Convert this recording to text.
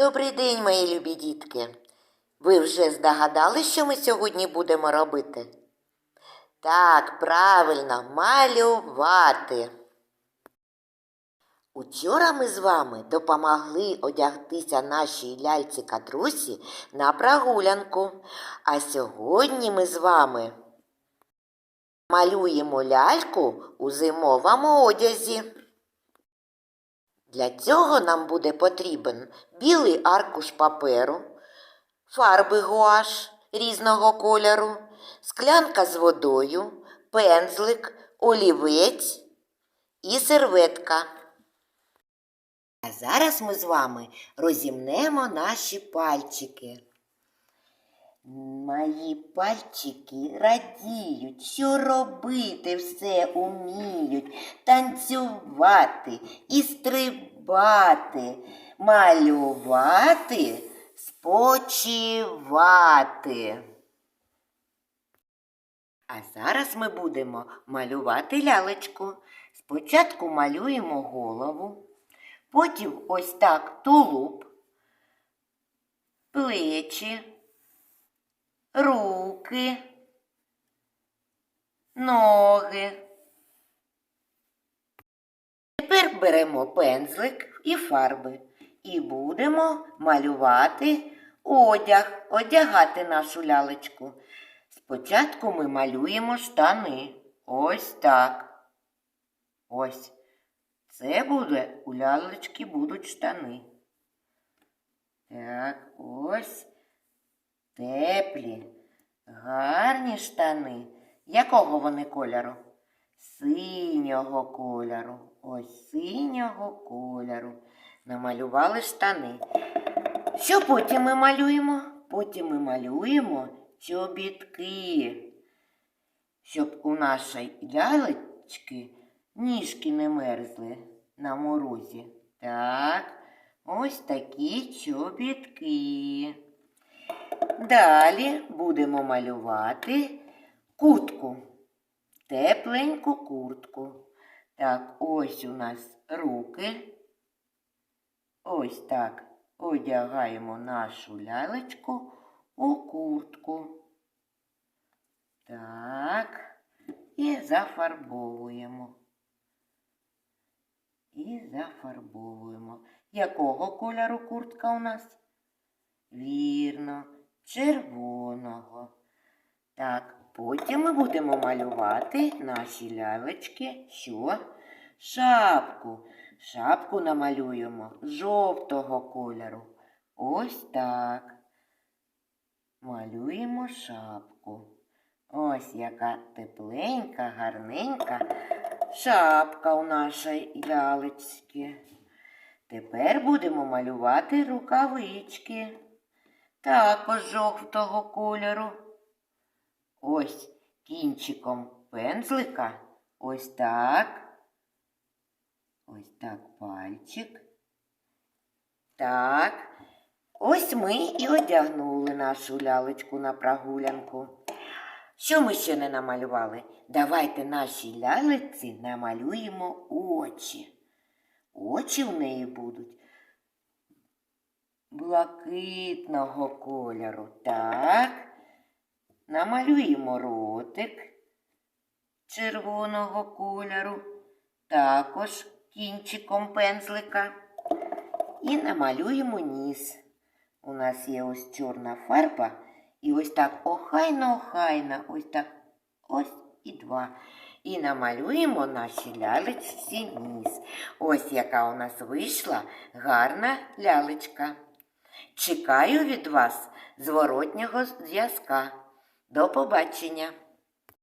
Добрий день, мої любі дітки. Ви вже здогадали, що ми сьогодні будемо робити? Так, правильно, малювати. Учора ми з вами допомогли одягтися нашій ляльці кадрусі на прогулянку. А сьогодні ми з вами малюємо ляльку у зимовому одязі. Для цього нам буде потрібен білий аркуш паперу, фарби гуаш різного кольору, склянка з водою, пензлик, олівець і серветка. А зараз ми з вами розімнемо наші пальчики. Мої пальчики радіють, що робити все уміють, танцювати і стрибати, малювати, спочивати. А зараз ми будемо малювати лялечку. Спочатку малюємо голову, потім ось так тулуб, плечі руки, ноги. Тепер беремо пензлик і фарби і будемо малювати одяг, одягати нашу лялечку. Спочатку ми малюємо штани. Ось так. Ось. Це буде у лялечки будуть штани. Так, ось теплі, гарні штани. Якого вони кольору? Синього кольору. Ось синього кольору. Намалювали штани. Що потім ми малюємо? Потім ми малюємо чобітки, щоб у нашої лялечки ніжки не мерзли на морозі. Так, ось такі чобітки. Далі будемо малювати куртку, тепленьку куртку. Так, ось у нас руки. Ось так одягаємо нашу лялечку у куртку. Так, і зафарбовуємо. І зафарбовуємо. Якого кольору куртка у нас? Вірно, червоного. Так, потім ми будемо малювати наші лялечки, що? Шапку. Шапку намалюємо жовтого кольору. Ось так. Малюємо шапку. Ось яка тепленька, гарненька шапка у нашої лялечки. Тепер будемо малювати рукавички. Також жовтого кольору. Ось кінчиком пензлика. Ось так. Ось так пальчик. Так. Ось ми і одягнули нашу лялечку на прогулянку. Що ми ще не намалювали? Давайте нашій лялиці намалюємо очі. Очі в неї будуть блакитного кольору. Так. Намалюємо ротик червоного кольору, також кінчиком пензлика. І намалюємо ніс. У нас є ось чорна фарба. І ось так охайно-охайно, ось так ось і два. І намалюємо наші лялечці ніс. Ось яка у нас вийшла гарна лялечка. Чекаю від вас зворотнього зв'язка. До побачення!